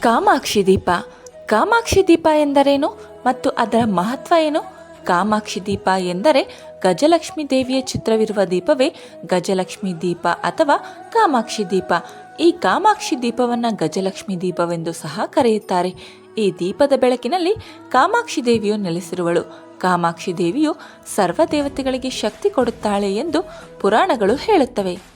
ಕಾಮಾಕ್ಷಿ ದೀಪ. ಕಾಮಾಕ್ಷಿ ದೀಪ ಎಂದರೇನು ಮತ್ತು ಅದರ ಮಹತ್ವ ಏನು? ಕಾಮಾಕ್ಷಿ ದೀಪ ಎಂದರೆ ಗಜಲಕ್ಷ್ಮಿ ದೇವಿಯ ಚಿತ್ರವಿರುವ ದೀಪವೇ ಗಜಲಕ್ಷ್ಮಿ ದೀಪ ಅಥವಾ ಕಾಮಾಕ್ಷಿ ದೀಪ. ಈ ಕಾಮಾಕ್ಷಿ ದೀಪವನ್ನು ಗಜಲಕ್ಷ್ಮಿ ದೀಪವೆಂದು ಸಹ ಕರೆಯುತ್ತಾರೆ. ಈ ದೀಪದ ಬೆಳಕಿನಲ್ಲಿ ಕಾಮಾಕ್ಷಿ ದೇವಿಯು ನೆಲೆಸಿರುವಳು. ಕಾಮಾಕ್ಷಿ ದೇವಿಯು ಸರ್ವ ದೇವತೆಗಳಿಗೆ ಶಕ್ತಿ ಕೊಡುತ್ತಾಳೆ ಎಂದು ಪುರಾಣಗಳು ಹೇಳುತ್ತವೆ.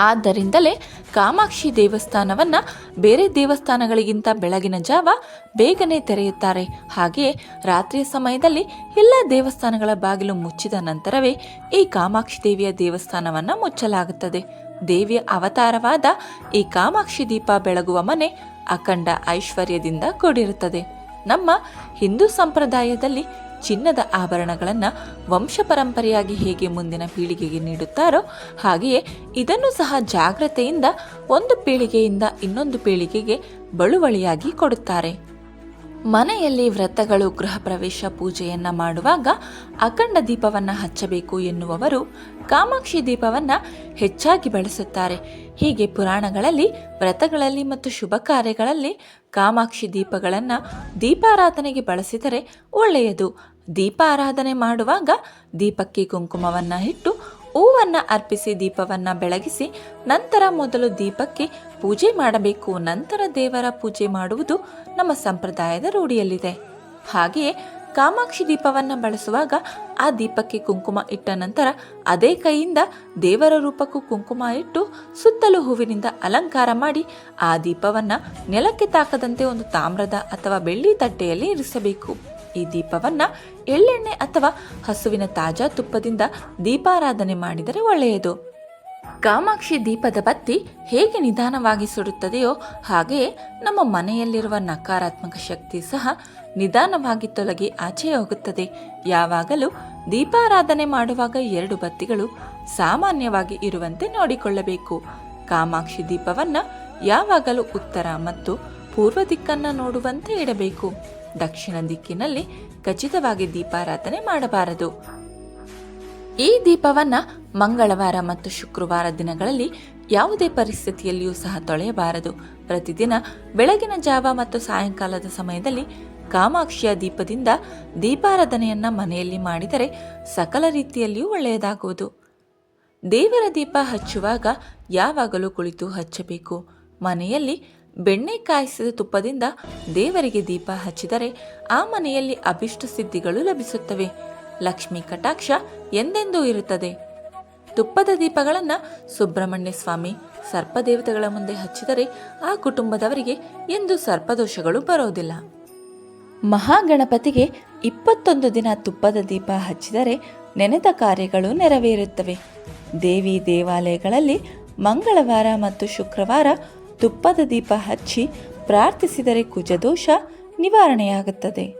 ಆದ್ದರಿಂದಲೇ ಕಾಮಾಕ್ಷಿ ದೇವಸ್ಥಾನವನ್ನ ಬೇರೆ ದೇವಸ್ಥಾನಗಳಿಗಿಂತ ಬೆಳಗಿನ ಜಾವ ಬೇಗನೆ ತೆರೆಯುತ್ತಾರೆ. ಹಾಗೆಯೇ ರಾತ್ರಿಯ ಸಮಯದಲ್ಲಿ ಎಲ್ಲ ದೇವಸ್ಥಾನಗಳ ಬಾಗಿಲು ಮುಚ್ಚಿದ ನಂತರವೇ ಈ ಕಾಮಾಕ್ಷಿ ದೇವಿಯ ದೇವಸ್ಥಾನವನ್ನ ಮುಚ್ಚಲಾಗುತ್ತದೆ. ದೇವಿಯ ಅವತಾರವಾದ ಈ ಕಾಮಾಕ್ಷಿ ದೀಪ ಬೆಳಗುವ ಮನೆ ಅಖಂಡ ಐಶ್ವರ್ಯದಿಂದ ಕೂಡಿರುತ್ತದೆ. ನಮ್ಮ ಹಿಂದೂ ಸಂಪ್ರದಾಯದಲ್ಲಿ ಚಿನ್ನದ ಆಭರಣಗಳನ್ನು ವಂಶ ಪರಂಪರೆಯಾಗಿ ಹೇಗೆ ಮುಂದಿನ ಪೀಳಿಗೆಗೆ ನೀಡುತ್ತಾರೋ ಹಾಗೆಯೇ ಇದನ್ನು ಸಹ ಜಾಗ್ರತೆಯಿಂದ ಒಂದು ಪೀಳಿಗೆಯಿಂದ ಇನ್ನೊಂದು ಪೀಳಿಗೆಗೆ ಬಳುವಳಿಯಾಗಿ ಕೊಡುತ್ತಾರೆ. ಮನೆಯಲ್ಲಿ ವ್ರತಗಳು ಗೃಹ ಪ್ರವೇಶ ಪೂಜೆಯನ್ನ ಮಾಡುವಾಗ ಅಖಂಡ ದೀಪವನ್ನು ಹಚ್ಚಬೇಕು ಎನ್ನುವವರು ಕಾಮಾಕ್ಷಿ ದೀಪವನ್ನ ಹೆಚ್ಚಾಗಿ ಬಳಸುತ್ತಾರೆ. ಹೀಗೆ ಪುರಾಣಗಳಲ್ಲಿ, ವ್ರತಗಳಲ್ಲಿ ಮತ್ತು ಶುಭ ಕಾರ್ಯಗಳಲ್ಲಿ ಕಾಮಾಕ್ಷಿ ದೀಪಗಳನ್ನು ದೀಪಾರಾಧನೆಗೆ ಬಳಸಿದರೆ ಒಳ್ಳೆಯದು. ದೀಪಾರಾಧನೆ ಮಾಡುವಾಗ ದೀಪಕ್ಕೆ ಕುಂಕುಮವನ್ನು ಇಟ್ಟು, ಹೂವನ್ನು ಅರ್ಪಿಸಿ ದೀಪವನ್ನು ಬೆಳಗಿಸಿ ನಂತರ ಮೊದಲು ದೀಪಕ್ಕೆ ಪೂಜೆ ಮಾಡಬೇಕು. ನಂತರ ದೇವರ ಪೂಜೆ ಮಾಡುವುದು ನಮ್ಮ ಸಂಪ್ರದಾಯದ ರೂಢಿಯಲ್ಲಿದೆ. ಹಾಗೆಯೇ ಕಾಮಾಕ್ಷಿ ದೀಪವನ್ನು ಬಳಸುವಾಗ ಆ ದೀಪಕ್ಕೆ ಕುಂಕುಮ ಇಟ್ಟ ನಂತರ ಅದೇ ಕೈಯಿಂದ ದೇವರ ರೂಪಕ್ಕೂ ಕುಂಕುಮ ಇಟ್ಟು ಸುತ್ತಲೂ ಹೂವಿನಿಂದ ಅಲಂಕಾರ ಮಾಡಿ ಆ ದೀಪವನ್ನು ನೆಲಕ್ಕೆ ತಾಕದಂತೆ ಒಂದು ತಾಮ್ರದ ಅಥವಾ ಬೆಳ್ಳಿ ತಟ್ಟೆಯಲ್ಲಿ ಇರಿಸಬೇಕು. ಈ ದೀಪವನ್ನ ಎಳ್ಳೆಣ್ಣೆ ಅಥವಾ ಹಸುವಿನ ತಾಜಾ ತುಪ್ಪದಿಂದ ದೀಪಾರಾಧನೆ ಮಾಡಿದರೆ ಒಳ್ಳೆಯದು. ಕಾಮಾಕ್ಷಿ ದೀಪದ ಬತ್ತಿ ಹೇಗೆ ನಿಧಾನವಾಗಿ ಸುಡುತ್ತದೆಯೋ ಹಾಗೆಯೇ ನಮ್ಮ ಮನೆಯಲ್ಲಿರುವ ನಕಾರಾತ್ಮಕ ಶಕ್ತಿ ಸಹ ನಿಧಾನವಾಗಿ ತೊಲಗಿ ಆಚೆ ಹೋಗುತ್ತದೆ. ಯಾವಾಗಲೂ ದೀಪಾರಾಧನೆ ಮಾಡುವಾಗ ಎರಡು ಬತ್ತಿಗಳು ಸಾಮಾನ್ಯವಾಗಿ ಇರುವಂತೆ ನೋಡಿಕೊಳ್ಳಬೇಕು. ಕಾಮಾಕ್ಷಿ ದೀಪವನ್ನು ಯಾವಾಗಲೂ ಉತ್ತರ ಮತ್ತು ಪೂರ್ವ ದಿಕ್ಕನ್ನು ನೋಡುವಂತೆ ಇಡಬೇಕು. ದಕ್ಷಿಣ ದಿಕ್ಕಿನಲ್ಲಿ ಖಚಿತವಾಗಿ ದೀಪಾರಾಧನೆ ಮಾಡಬಾರದು. ಈ ದೀಪವನ್ನ ಮಂಗಳವಾರ ಮತ್ತು ಶುಕ್ರವಾರ ದಿನಗಳಲ್ಲಿ ಯಾವುದೇ ಪರಿಸ್ಥಿತಿಯಲ್ಲಿಯೂ ಸಹ ತೊಳೆಯಬಾರದು. ಪ್ರತಿದಿನ ಬೆಳಗಿನ ಜಾವ ಮತ್ತು ಸಾಯಂಕಾಲದ ಸಮಯದಲ್ಲಿ ಕಾಮಾಕ್ಷಿಯ ದೀಪದಿಂದ ದೀಪಾರಾಧನೆಯನ್ನು ಮನೆಯಲ್ಲಿ ಮಾಡಿದರೆ ಸಕಲ ರೀತಿಯಲ್ಲಿಯೂ ಒಳ್ಳೆಯದಾಗುವುದು. ದೇವರ ದೀಪ ಹಚ್ಚುವಾಗ ಯಾವಾಗಲೂ ಕುಳಿತು ಹಚ್ಚಬೇಕು. ಮನೆಯಲ್ಲಿ ಬೆಣ್ಣೆ ಕಾಯಿಸಿದ ತುಪ್ಪದಿಂದ ದೇವರಿಗೆ ದೀಪ ಹಚ್ಚಿದರೆ ಆ ಮನೆಯಲ್ಲಿ ಅಭಿಷ್ಟ ಸಿದ್ಧಿಗಳು ಲಭಿಸುತ್ತವೆ. ಲಕ್ಷ್ಮೀ ಕಟಾಕ್ಷ ಎಂದೆಂದೂ ಇರುತ್ತದೆ. ತುಪ್ಪದ ದೀಪಗಳನ್ನು ಸುಬ್ರಹ್ಮಣ್ಯ ಸ್ವಾಮಿ ಸರ್ಪದೇವತೆಗಳ ಮುಂದೆ ಹಚ್ಚಿದರೆ ಆ ಕುಟುಂಬದವರಿಗೆ ಎಂದು ಸರ್ಪದೋಷಗಳು ಬರೋದಿಲ್ಲ. ಮಹಾಗಣಪತಿಗೆ ಇಪ್ಪತ್ತೊಂದು ದಿನ ತುಪ್ಪದ ದೀಪ ಹಚ್ಚಿದರೆ ನೆನೆದ ಕಾರ್ಯಗಳು ನೆರವೇರುತ್ತವೆ. ದೇವಿ ದೇವಾಲಯಗಳಲ್ಲಿ ಮಂಗಳವಾರ ಮತ್ತು ಶುಕ್ರವಾರ ತುಪ್ಪದ ದೀಪ ಹಚ್ಚಿ ಪ್ರಾರ್ಥಿಸಿದರೆ ಕುಜದೋಷ ನಿವಾರಣೆಯಾಗುತ್ತದೆ.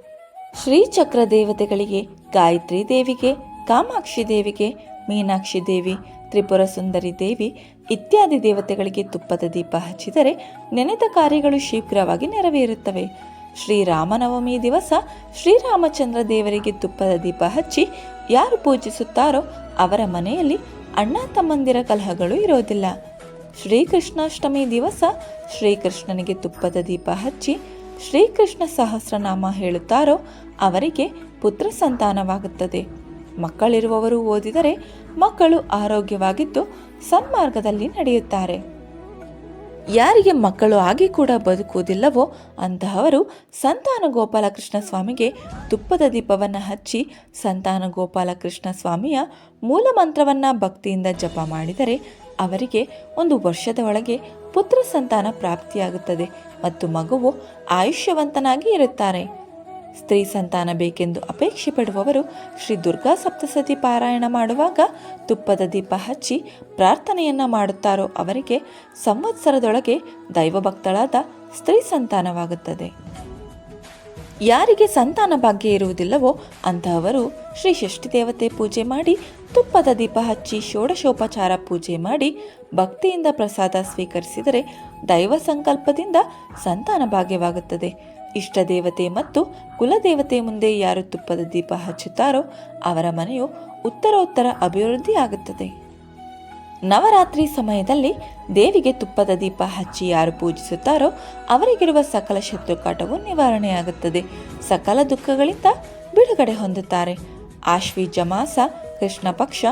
ಶ್ರೀಚಕ್ರ ದೇವತೆಗಳಿಗೆ, ಗಾಯತ್ರಿ ದೇವಿಗೆ, ಕಾಮಾಕ್ಷಿ ದೇವಿಗೆ ಮೀನಾಕ್ಷಿ ದೇವಿ, ತ್ರಿಪುರ ಸುಂದರಿ ದೇವಿ ಇತ್ಯಾದಿ ದೇವತೆಗಳಿಗೆ ತುಪ್ಪದ ದೀಪ ಹಚ್ಚಿದರೆ ನೆನೆದ ಕಾರ್ಯಗಳು ಶೀಘ್ರವಾಗಿ ನೆರವೇರುತ್ತವೆ. ಶ್ರೀರಾಮನವಮಿ ದಿವಸ ಶ್ರೀರಾಮಚಂದ್ರ ದೇವರಿಗೆ ತುಪ್ಪದ ದೀಪ ಹಚ್ಚಿ ಯಾರು ಪೂಜಿಸುತ್ತಾರೋ ಅವರ ಮನೆಯಲ್ಲಿ ಅಣ್ಣ ತಮ್ಮಂದಿರ ಕಲಹಗಳು ಇರೋದಿಲ್ಲ. ಶ್ರೀಕೃಷ್ಣಾಷ್ಟಮಿ ದಿವಸ ಶ್ರೀಕೃಷ್ಣನಿಗೆ ತುಪ್ಪದ ದೀಪ ಹಚ್ಚಿ ಶ್ರೀಕೃಷ್ಣ ಸಹಸ್ರನಾಮ ಹೇಳುತ್ತಾರೋ ಅವರಿಗೆ ಪುತ್ರ ಸಂತಾನವಾಗುತ್ತದೆ. ಮಕ್ಕಳಿರುವವರು ಓದಿದರೆ ಮಕ್ಕಳು ಆರೋಗ್ಯವಾಗಿದ್ದು ಸನ್ಮಾರ್ಗದಲ್ಲಿ ನಡೆಯುತ್ತಾರೆ. ಯಾರಿಗೆ ಮಕ್ಕಳು ಆಗಿ ಕೂಡ ಬದುಕುವುದಿಲ್ಲವೋ ಅಂತಹವರು ಸಂತಾನ ಗೋಪಾಲಕೃಷ್ಣ ಸ್ವಾಮಿಗೆ ತುಪ್ಪದ ದೀಪವನ್ನು ಹಚ್ಚಿ ಸಂತಾನ ಗೋಪಾಲಕೃಷ್ಣ ಸ್ವಾಮಿಯ ಮೂಲ ಮಂತ್ರವನ್ನು ಭಕ್ತಿಯಿಂದ ಜಪ ಮಾಡಿದರೆ ಅವರಿಗೆ ಒಂದು ವರ್ಷದ ಒಳಗೆ ಪುತ್ರ ಸಂತಾನ ಪ್ರಾಪ್ತಿಯಾಗುತ್ತದೆ ಮತ್ತು ಮಗುವು ಆಯುಷ್ಯವಂತನಾಗಿ ಇರುತ್ತಾರೆ. ಸ್ತ್ರೀ ಸಂತಾನ ಬೇಕೆಂದು ಅಪೇಕ್ಷೆ ಪಡುವವರು ಶ್ರೀ ದುರ್ಗಾ ಸಪ್ತಸತಿ ಪಾರಾಯಣ ಮಾಡುವಾಗ ತುಪ್ಪದ ದೀಪ ಹಚ್ಚಿ ಪ್ರಾರ್ಥನೆಯನ್ನ ಮಾಡುತ್ತಾರೋ ಅವರಿಗೆ ಸಂವತ್ಸರದೊಳಗೆ ದೈವಭಕ್ತಳಾದ ಸ್ತ್ರೀ ಸಂತಾನವಾಗುತ್ತದೆ. ಯಾರಿಗೆ ಸಂತಾನ ಭಾಗ್ಯ ಇರುವುದಿಲ್ಲವೋ ಅಂತಹವರು ಶ್ರೀ ಷಷ್ಠಿ ದೇವತೆ ಪೂಜೆ ಮಾಡಿ, ತುಪ್ಪದ ದೀಪ ಹಚ್ಚಿ ಷೋಡಶೋಪಚಾರ ಪೂಜೆ ಮಾಡಿ, ಭಕ್ತಿಯಿಂದ ಪ್ರಸಾದ ಸ್ವೀಕರಿಸಿದರೆ ದೈವ ಸಂಕಲ್ಪದಿಂದ ಸಂತಾನ ಭಾಗ್ಯವಾಗುತ್ತದೆ. ಇಷ್ಟ ದೇವತೆ ಮತ್ತು ಕುಲದೇವತೆ ಮುಂದೆ ಯಾರು ತುಪ್ಪದ ದೀಪ ಹಚ್ಚುತ್ತಾರೋ ಅವರ ಮನೆಯು ಉತ್ತರೋತ್ತರ ಅಭಿವೃದ್ಧಿ ಆಗುತ್ತದೆ ನವರಾತ್ರಿ ಸಮಯದಲ್ಲಿ ದೇವಿಗೆ ತುಪ್ಪದ ದೀಪ ಹಚ್ಚಿ ಯಾರು ಪೂಜಿಸುತ್ತಾರೋ ಅವರಿಗಿರುವ ಸಕಲ ಶತ್ರುಕಾಟವು ನಿವಾರಣೆಯಾಗುತ್ತದೆ. ಸಕಲ ದುಃಖಗಳಿಂದ ಬಿಡುಗಡೆ ಹೊಂದುತ್ತಾರೆ. ಆಶ್ವೀಜ ಮಾಸ ಕೃಷ್ಣ ಪಕ್ಷ,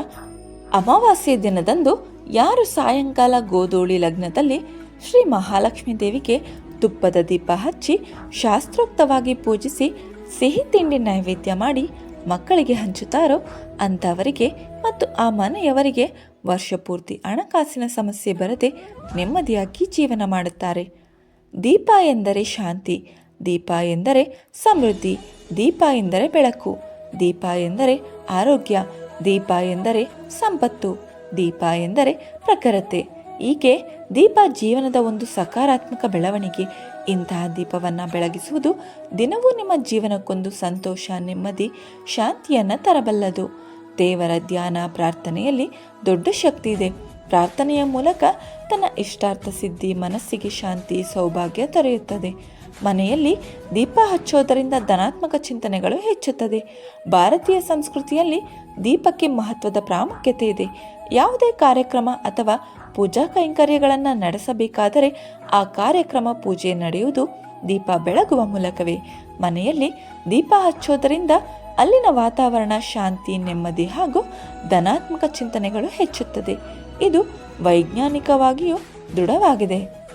ಅಮಾವಾಸ್ಯ ದಿನದಂದು ಯಾರು ಸಾಯಂಕಾಲ ಗೋಧೂಳಿ ಲಗ್ನದಲ್ಲಿ ಶ್ರೀ ಮಹಾಲಕ್ಷ್ಮೀ ದೇವಿಗೆ ತುಪ್ಪದ ದೀಪ ಹಚ್ಚಿ ಶಾಸ್ತ್ರೋಕ್ತವಾಗಿ ಪೂಜಿಸಿ ಸಿಹಿ ತಿಂಡಿ ನೈವೇದ್ಯ ಮಾಡಿ ಮಕ್ಕಳಿಗೆ ಹಂಚುತ್ತಾರೋ ಅಂಥವರಿಗೆ ಮತ್ತು ಆ ಮನೆಯವರಿಗೆ ವರ್ಷಪೂರ್ತಿ ಹಣಕಾಸಿನ ಸಮಸ್ಯೆ ಬರದೆ ನೆಮ್ಮದಿಯಾಗಿ ಜೀವನ ಮಾಡುತ್ತಾರೆ. ದೀಪ ಎಂದರೆ ಶಾಂತಿ, ದೀಪ ಎಂದರೆ ಸಮೃದ್ಧಿ, ದೀಪ ಎಂದರೆ ಬೆಳಕು, ದೀಪ ಎಂದರೆ ಆರೋಗ್ಯ, ದೀಪ ಎಂದರೆ ಸಂಪತ್ತು, ದೀಪ ಎಂದರೆ ಪ್ರಖರತೆ ಹೀಗೆ ದೀಪ ಜೀವನದ ಒಂದು ಸಕಾರಾತ್ಮಕ ಬೆಳವಣಿಗೆ. ಇಂತಹ ದೀಪವನ್ನು ಬೆಳಗಿಸುವುದು ದಿನವೂ ನಿಮ್ಮ ಜೀವನಕ್ಕೊಂದು ಸಂತೋಷ, ನೆಮ್ಮದಿ, ಶಾಂತಿಯನ್ನು ತರಬಲ್ಲದು. ದೇವರ ಧ್ಯಾನ, ಪ್ರಾರ್ಥನೆಯಲ್ಲಿ ದೊಡ್ಡ ಶಕ್ತಿ ಇದೆ. ಪ್ರಾರ್ಥನೆಯ ಮೂಲಕ ತನ್ನ ಇಷ್ಟಾರ್ಥ ಸಿದ್ಧಿ ಮನಸ್ಸಿಗೆ ಶಾಂತಿ ಸೌಭಾಗ್ಯ ದೊರೆಯುತ್ತದೆ. ಮನೆಯಲ್ಲಿ ದೀಪ ಹಚ್ಚೋದರಿಂದ ಧನಾತ್ಮಕ ಚಿಂತನೆಗಳು ಹೆಚ್ಚುತ್ತದೆ. ಭಾರತೀಯ ಸಂಸ್ಕೃತಿಯಲ್ಲಿ ದೀಪಕ್ಕೆ ಮಹತ್ವದ ಪ್ರಾಮುಖ್ಯತೆ ಇದೆ. ಯಾವುದೇ ಕಾರ್ಯಕ್ರಮ ಅಥವಾ ಪೂಜಾ ಕೈಂಕರ್ಯಗಳನ್ನು ನಡೆಸಬೇಕಾದರೆ ಆ ಕಾರ್ಯಕ್ರಮ ಪೂಜೆ ನಡೆಯುವುದು ದೀಪ ಬೆಳಗುವ ಮೂಲಕವೇ. ಮನೆಯಲ್ಲಿ ದೀಪ ಹಚ್ಚೋದರಿಂದ ಅಲ್ಲಿನ ವಾತಾವರಣ ಶಾಂತಿ, ನೆಮ್ಮದಿ ಹಾಗೂ ಧನಾತ್ಮಕ ಚಿಂತನೆಗಳು ಹೆಚ್ಚುತ್ತದೆ. ಇದು ವೈಜ್ಞಾನಿಕವಾಗಿಯೂ ದೃಢವಾಗಿದೆ.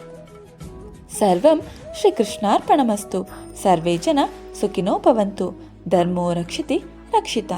ಸರ್ವಂ ಶ್ರೀಕೃಷ್ಣಾರ್ಪಣಮಸ್ತು. ಸರ್ವೇ ಜನ ಸುಖಿನೋಪವಂತು. ಧರ್ಮೋ ರಕ್ಷಿತಿ ರಕ್ಷಿತ.